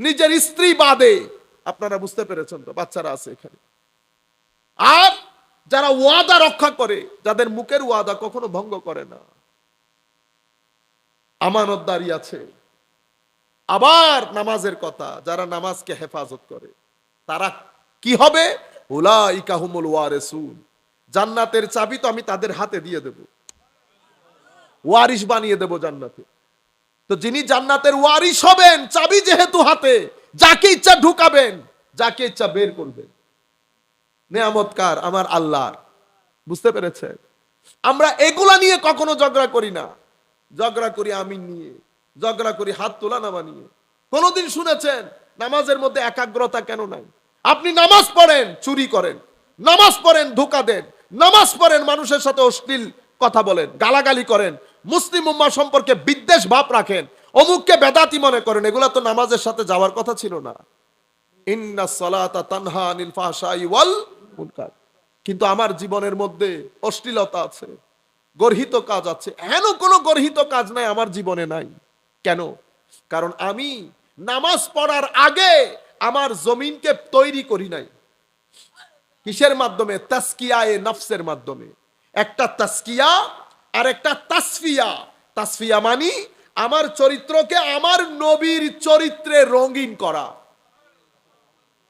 নিজের স্ত্রী বাদে। আপনারা বুঝতে পেরেছেন তো, বাচ্চারা আছে এখানে। আর যারা ওয়াদা রক্ষা করে, যাদের মুখের ওয়াদা কখনো ভঙ্গ করে না। আমানতদারি আছে। আবার নামাজের কথা, যারা নামাজকে হেফাজত করে, তারা কি হবে? হুলা উলাইকাহুমুল ওয়ারিসুন। জান্নাতের চাবি তো আমি তাদের হাতে দিয়ে দেব। ওয়ারিশ বানিয়ে দেব জান্নাতে। তো যিনি জান্নাতের ওয়ারিশ হবেন, চাবি যেহেতু হাতে, যাকে ইচ্ছা ঢুকাবেন, যাকে ইচ্ছা বের করবেন। নেয়ামতকার আমার আল্লাহর। বুঝতে পেরেছেন? আমরা এগুলা নিয়ে কখনো ঝগড়া করি না। ঝগড়া করি আমি নিয়ে, ঝগড়া করি হাত তোলা নামা নিয়ে। কোনোদিন শুনেছেন, নামাজের মধ্যে একাগ্রতা কেন নাই? আপনি নামাজ পড়েন, চুরি করেন। নামাজ পড়েন, ধোকা দেন। নামাজ পড়েন, মানুষের সাথে অশ্লীল কথা বলেন, গালাগালি করেন, মুসলিম উম্মা সম্পর্কে বিদ্বেষ ভাব রাখেন, অমুককে বেদাতি মনে করেন, এগুলা তো নামাজের সাথে যাওয়ার কথা ছিল না। ইন্না সালাতা তানহা আনিল ফাহশাই ওয়াল মুনকার। কিন্তু আমার জীবনের মধ্যে অশ্লীলতা আছে, গর্হিত কাজ আছে হেন কোনো গর্হিত কাজ নাই আমার জীবনে নাই। কেন? কারণ আমি নামাজ পড়ার আগে আমার জমিনকে তৈরি করি নাই। কিসের মাধ্যমে? তাস্কিয়া এ নফসের মাধ্যমে। একটা তাস্কিয়া আর একটা তাসফিয়া। তাসফিয়া মানি আমার চরিত্রকে আমার নবীর চরিত্রে রঙিন করা।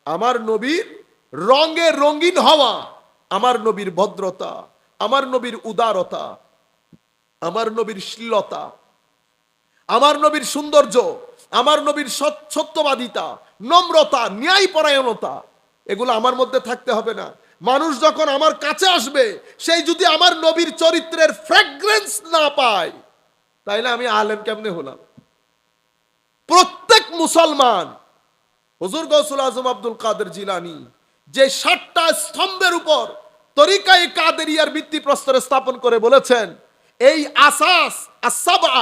আমার নবীর রঙে রঙিন হওয়া, আমার নবীর ভদ্রতা, আমার নবীর উদারতা, আমার নবীর শ্লীলতা আমার নবীর সৌন্দর্য, আমার নবীর সত্যবাদিতা, নম্রতা, ন্যায়পরায়ণতা, এগুলো আমার মধ্যে থাকতে হবে না। মানুষ যখন আমার কাছে আসবে, সেই যদি আমার নবীর চরিত্রের ফ্র্যাগ্রেন্স না পায়, তাইলে আমি আলেম কেমনে হলাম? প্রত্যেক মুসলমান, হুজুর গৌসুল আজম আব্দুল কাদের জিলানি, যে ষাটটা স্তম্ভের উপর তরিকায় কাদেরিয়ার ভিত্তি প্রস্তরে স্থাপন করে বলেছেন, এই আসাস আসাবা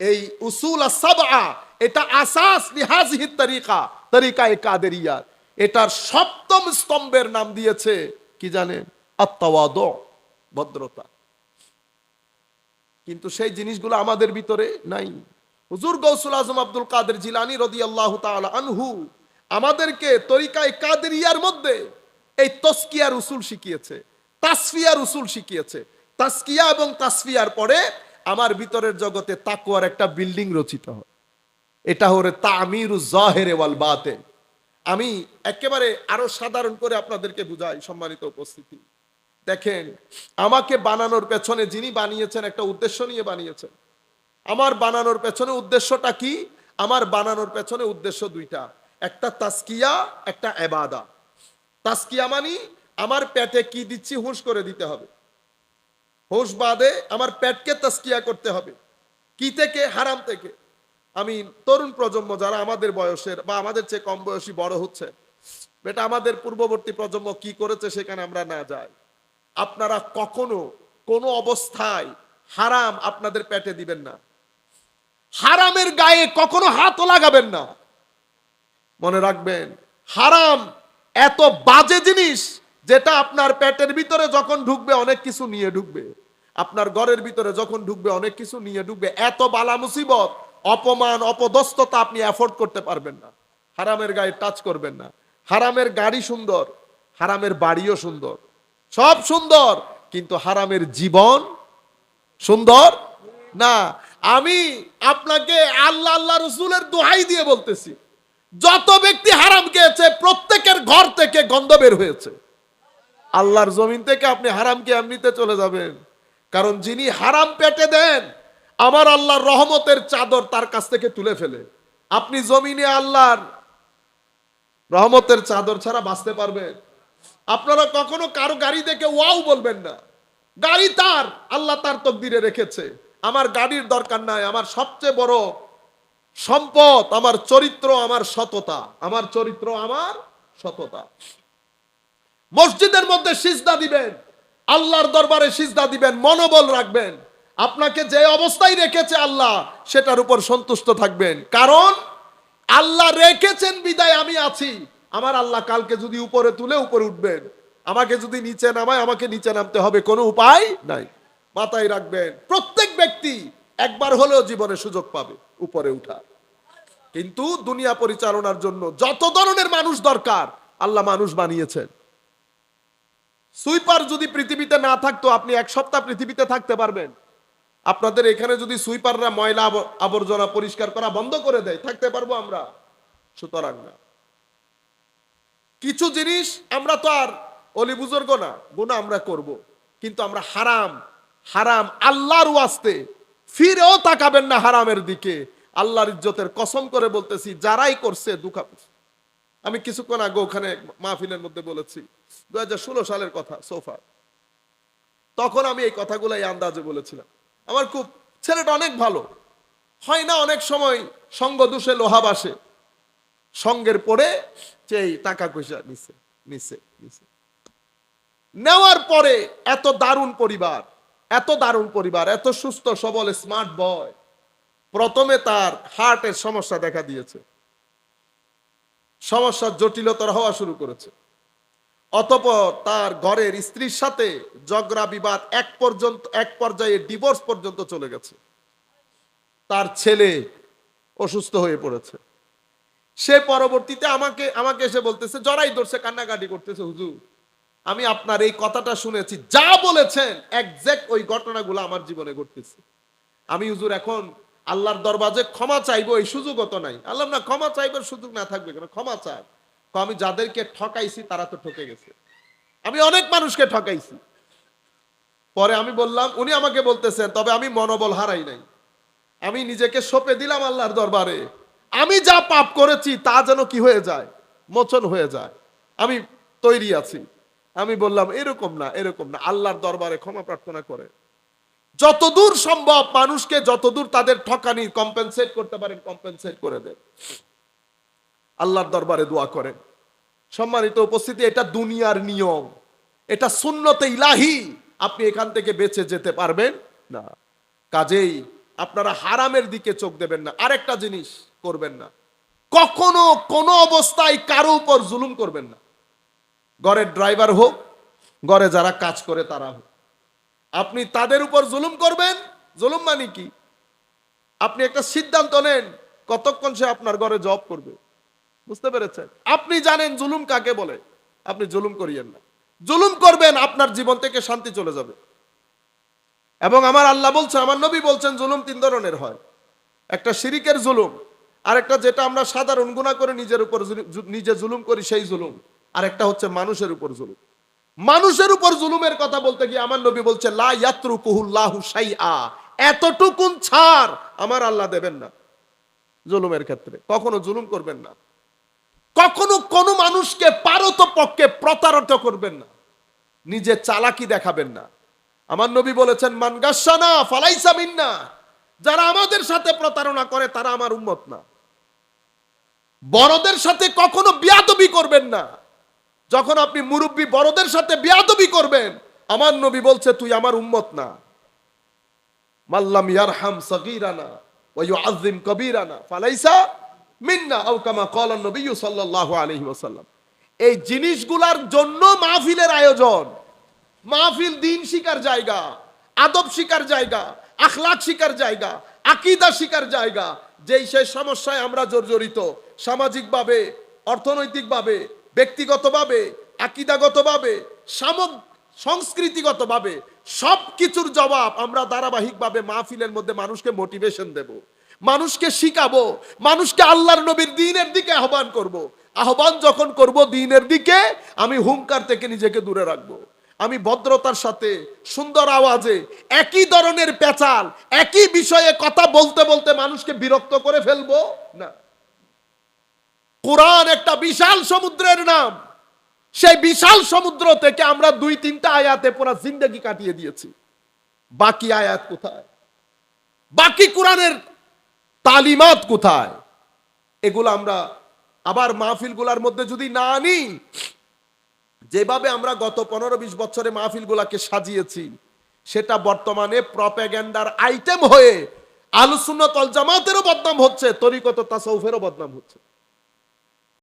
এই উসুল আসাবা এটা আসাস লিহাজিহি তরিকা, তরিকায় কাদেরিয়ার। এটার সপ্তম স্তম্ভের নাম দিয়েছে, কি জানেন আত্মাওয়াদ, ভদ্রতা। কিন্তু সেই জিনিসগুলো আমাদের ভিতরে নাই। হুজুর গৌসুল আজম আব্দুল কাদের জিলানি রদি আল্লাহ আনহু আমাদেরকে তরিকায় কাদেরিয়ার মধ্যে এই তস্কিয়ার উসুল শিখিয়েছে তাসফিয়ার উসুল শিখিয়েছে। তাসকিয়া এবং তাসফিয়ার পরে আমার ভিতরের জগতে তাকুয়ার একটা বিল্ডিং রচিত হয়। এটা হরে তামির জাহেরে ওয়াল বাতে আমি একেবারে আরও সাধারণ করে আপনাদেরকে বুঝাই সম্মানিত উপস্থিতি। দেখেন, আমাকে বানানোর পেছনে যিনি বানিয়েছেন একটা উদ্দেশ্য নিয়ে বানিয়েছেন। আমার বানানোর পেছনে উদ্দেশ্যটা কি? আমার বানানোর পেছনে উদ্দেশ্য দুইটা। একটা তাস্কিয়া একটা এবাদা। তাস্কিয়া মানি আমার পেটে কি দিচ্ছি হুঁশ করে দিতে হবে। হুঁশ বাদে আমার পেটকে তাস্কিয়া করতে হবে। কি থেকে? হারাম থেকে। আমি তরুণ প্রজন্ম যারা আমাদের বয়সের বা আমাদের চেয়ে কম বয়সী বড় হচ্ছে, বেটা আমাদের পূর্ববর্তী প্রজন্ম কি করেছে সেখানে আমরা না যাই। আপনারা কখনো কোনো অবস্থায় হারাম আপনাদের পেটে দিবেন না। হারামের গায়ে কখনো হাতও লাগাবেন না। মনে রাখবেন, হারাম এত বাজে জিনিস যেটা আপনার পেটের ভিতরে যখন ঢুকবে অনেক কিছু নিয়ে ঢুকবে। আপনার ঘরের ভিতরে যখন ঢুকবে অনেক কিছু নিয়ে ঢুকবে। এত বালা মুসিবত অপমান, অপদস্থতা আপনি অ্যাফোর্ড করতে পারবেন না। হারামের গায়ে টাচ করবেন না। হারামের গাড়ি সুন্দর, হারামের বাড়িও সুন্দর। সব সুন্দর, কিন্তু হারামের জীবন সুন্দর না। আমি আপনাকে আল্লাহ আল্লাহ রসুলের দোহাই দিয়ে বলতেছি, যত ব্যক্তি হারাম খেয়েছে, প্রত্যেকের ঘর থেকে গন্ধ বের হয়েছে। আল্লাহর জমিন থেকে আপনি হারামকে এমনিতে চলে যাবেন। কারণ যিনি হারাম পেটে দেন আমার আল্লাহর রহমতের চাদর তার কাছ থেকে তুলে ফেলে। আপনি জমিনে আল্লাহর রহমতের চাদর ছাড়া বাঁচতে পারবেন। আপনারা কখনো কারও গাড়ি দেখে ওয়াও বলবেন না। গাড়ি তার, আল্লাহ তার তকদিরে রেখেছে। আমার গাড়ির দরকার নাই, আমার সবচেয়ে বড় সম্পদ, আমার চরিত্র, আমার সততা। আমার চরিত্র, আমার সততা। মসজিদের মধ্যে সিজদা দিবেন, আল্লাহর দরবারে সিজদা দিবেন, মনোবল রাখবেন। আপনাকে যে অবস্থায় রেখেছে আল্লাহ, সেটার উপর সন্তুষ্ট থাকবেন। কারণ আল্লাহ রেখেছেন, বিদায় আমি আছি। আমার আল্লাহ কালকে যদি উপরে তুলে উপরে উঠবেন, আমাকে যদি নিচে নামায়, আমাকে নিচে নামতে হবে, কোনো উপায় নাই। মাথায় রাখবেন, প্রত্যেক ব্যক্তি একবার হলেও জীবনে সুযোগ পাবে উপরে উঠা। কিন্তু দুনিয়া পরিচালনার জন্য যত ধরনের মানুষ দরকার, আল্লাহ মানুষ বানিয়েছেন। সুইপার যদি পৃথিবীতে না থাকতো, আপনি এক সপ্তাহ পৃথিবীতে থাকতে পারবেন। আপনাদের এখানে যদি সুইপাররা ময়লা আবর্জনা পরিষ্কার করা বন্ধ করে দেয়, থাকতে পারব আমরা। সুতরাং না। কিছু জিনিস আমরা তো আর অলি বুজুর্গ না গুণা আমরা করব। কিন্তু আমরা হারাম হারাম আল্লাহর ওয়াস্তে ফিরেও তাকাবেন না হারামের দিকে। আল্লাহর ইজ্জতের কসম করে বলতেছি, যারাই করছে দুঃখা আমি কিছুক্ষণ আগে ওখানে মাহফিলের মধ্যে বলেছি, দুই হাজার ষোলো সালের কথা সোফা তখন আমি এই কথাগুলো এই আন্দাজে বলেছিলাম। আমার খুব, ছেলেটা অনেক ভালো। হয় না অনেক সময় সঙ্গ দোষে লোহা বাসে। সঙ্গের পরে যে টাকা পয়সা নিছে নিছে নিছে। নেওয়ার পরে এত দারুণ পরিবার, এত দারুণ পরিবার, এত সুস্থ, সবল স্মার্ট বয় প্রথমে তার হার্টের সমস্যা দেখা দিয়েছে। সমস্যার জটিলতর হওয়া শুরু করেছে। অতপর তার ঘরের স্ত্রীর সাথে ঝগড়া, বিবাদ এক পর্যন্ত, এক পর্যায়ে ডিভোর্স পর্যন্ত চলে গেছে। তার ছেলে অসুস্থ হয়ে পড়েছে। সে পরবর্তীতে আমাকে আমাকে এসে বলতেছে, জড়াই ধরছে কান্নাকাটি করতেছে, হুজুর। আমি আপনার এই কথাটা শুনেছি। যা বলেছেন একজ্যাক্ট ওই ঘটনাগুলো আমার জীবনে ঘটতেছে। আমি হুজুর, এখন আল্লাহর দরবাজে ক্ষমা চাইব, এই সুযোগও তো নাই। আল্লাহ না, ক্ষমা চাইবার সুযোগ না থাকবে কেন? ক্ষমা চাই। তো আমি যাদেরকে ঠকাইছি, তারা তো ঠকে গেছে। আমি অনেক মানুষকে ঠকাইছি। পরে আমি বললাম, উনি আমাকে বলতেছেন, তবে আমি মনোবল হারাই নাই। আমি নিজেকে সঁপে দিলাম আল্লাহর দরবারে। আমি যা পাপ করেছি, তা যেন কি হয়ে যায়? মোচন হয়ে যায়। আমি তৈরি আছি। আমি বললাম, এরকম না এরকম না। আল্লাহর দরবারে ক্ষমা প্রার্থনা করে। যতদূর সম্ভব মানুষকে যতদূর তাদের ঠকানি কম্পেনসেট করতে পারেন কম্পেনসেট করে দেন। আল্লাহর দরবারে দোয়া করেন। সম্মানিত উপস্থিতি, এটা দুনিয়ার নিয়ম। এটা শূন্যতে ইলাহি। আপনি এখান থেকে বেঁচে যেতে পারবেন না। কাজেই আপনারা হারামের দিকে চোখ দেবেন না। আরেকটা জিনিস করবেন না। কখনো কোনো অবস্থায় কারও উপর জুলুম করবেন না। ঘরের ড্রাইভার হোক, ঘরে যারা কাজ করে তারা হোক। আপনি তাদের উপর জুলুম করবেন। জুলুম মানে কি? আপনি একটা সিদ্ধান্ত নেন কতক্ষণ সে আপনার ঘরে জব করবে। বুঝতে পেরেছেন? আপনি জানেন জুলুম কাকে বলে? আপনি জুলুম করিয়েন না। জুলুম করবেন, আপনার জীবন থেকে শান্তি চলে যাবে। এবং আমার আল্লাহ বলছে, আমার নবী বলছেন, জুলুম তিন ধরনের হয়। একটা শিরিকের জুলুম আর একটা যেটা আমরা সাধারণ গুণা করে নিজের উপর নিজে জুলুম করি, সেই জুলুম। আর একটা হচ্ছে মানুষের উপর জুলুম। মানুষের উপর জুলুমের কথা বলতে গিয়ে আমার নবী বলছে এতটুকুন ছাড় আমার আল্লাহ দেবেন না জুলুমের ক্ষেত্রে। কখনো জুলুম করবেন না। কখনো কোনো মানুষকে পারত পক্ষে প্রতারিত করবেন না। নিজে চালাকি দেখাবেন না। আমার নবী বলেছেন মানগাসানা ফালাইসা মিন্না। যারা আমাদের সাথে প্রতারণা করে, তারা আমার উম্মত না। বড়দের সাথে কখনো বিয়াদবি করবেন না। যখন আপনি মুরব্বী বড়দের সাথে বিয়াদবি করবেন, আমার নবী বলছে, তুই আমার উম্মত না। মাল্লাম ইয়ারহাম সগীরানা ওয়া ইউআযযিম কবীরানা। ফালাইসা মিন্না আও কামা ক্বালা নবী সাল্লাল্লাহু আলাইহি ওয়াসাল্লাম। এই জিনিসগুলার জন্য মাহফিলের আয়োজন। মাহফিল দিন শিকার জায়গা, আদব শিকার জায়গা, আখলাক শিকার জায়গা, আকিদা শিকার জায়গা। যেই সেই সমস্যায় আমরা জর্জরিত, সামাজিকভাবে, অর্থনৈতিকভাবে, ব্যক্তিগতভাবে, আকিদাগতভাবে, সামগ, সংস্কৃতিগতভাবে সব কিছুর জবাব আমরা ধারাবাহিকভাবে মাহফিলের মধ্যে মানুষকে মোটিভেশন দেব। মানুষকে শিখাবো, মানুষকে আল্লাহর নবীর দিনের দিকে আহ্বান করব। আহ্বান যখন করব দিনের দিকে, আমি হুঙ্কার থেকে নিজেকে দূরে রাখব। আমি ভদ্রতার সাথে, সুন্দর আওয়াজে, একই ধরনের পেঁচাল, একই বিষয়ে কথা বলতে বলতে মানুষকে বিরক্ত করে ফেলব? না। কোরআন একটা বিশাল সমুদ্রের নাম। সেই বিশাল সমুদ্র থেকে আমরা দুই, তিনটা আয়াতে পুরো জিন্দগি কাটিয়ে দিয়েছি। বাকি আয়াত কোথায়? বাকি কোরআনের তালিমাত কোথায়? এগুলো আমরা আবার মাহফিলগুলার মধ্যে যদি না আনি, যেভাবে আমরা গত পনেরো বিশ বছরে মাহফিলগুলাকে সাজিয়েছি, সেটা বর্তমানে প্রপেগেন্ডার আইটেম হয়ে আলোচনা তল জামাতেরও বদনাম হচ্ছে তরিকত তাসৌফেরও বদনাম হচ্ছে।